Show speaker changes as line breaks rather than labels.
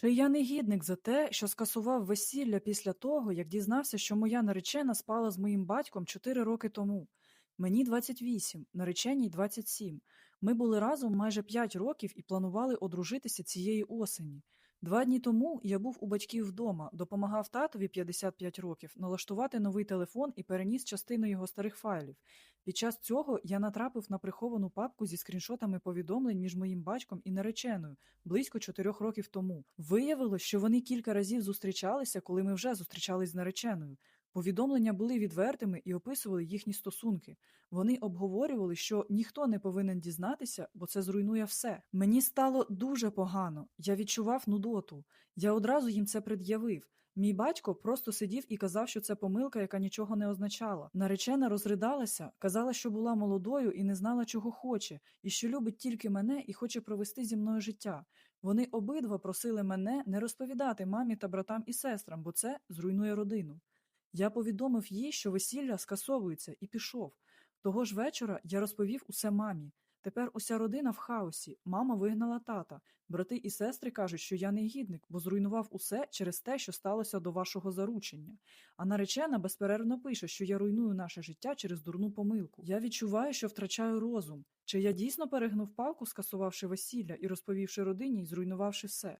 Чи я негідник за те, що скасував весілля після того, як дізнався, що моя наречена спала з моїм батьком 4 роки тому? Мені 28, нареченій 27. Ми були разом майже 5 років і планували одружитися цієї осені. Два дні тому я був у батьків вдома, допомагав татові 55 років налаштувати новий телефон і переніс частину його старих файлів. Під час цього я натрапив на приховану папку зі скріншотами повідомлень між моїм батьком і нареченою близько чотирьох років тому. Виявилось, що вони кілька разів зустрічалися, коли ми вже зустрічались з нареченою. Повідомлення були відвертими і описували їхні стосунки. Вони обговорювали, що ніхто не повинен дізнатися, бо це зруйнує все. Мені стало дуже погано. Я відчував нудоту. Я одразу їм це пред'явив. Мій батько просто сидів і казав, що це помилка, яка нічого не означала. Наречена розридалася, казала, що була молодою і не знала, чого хоче, і що любить тільки мене і хоче провести зі мною життя. Вони обидва просили мене не розповідати мамі та братам і сестрам, бо це зруйнує родину. Я повідомив їй, що весілля скасовується, і пішов. Того ж вечора я розповів усе мамі. Тепер уся родина в хаосі. Мама вигнала тата. Брати і сестри кажуть, що я негідник, бо зруйнував усе через те, що сталося до вашого заручення. А наречена безперервно пише, що я руйную наше життя через дурну помилку. Я відчуваю, що втрачаю розум. Чи я дійсно перегнув палку, скасувавши весілля і розповівши родині і зруйнувавши все?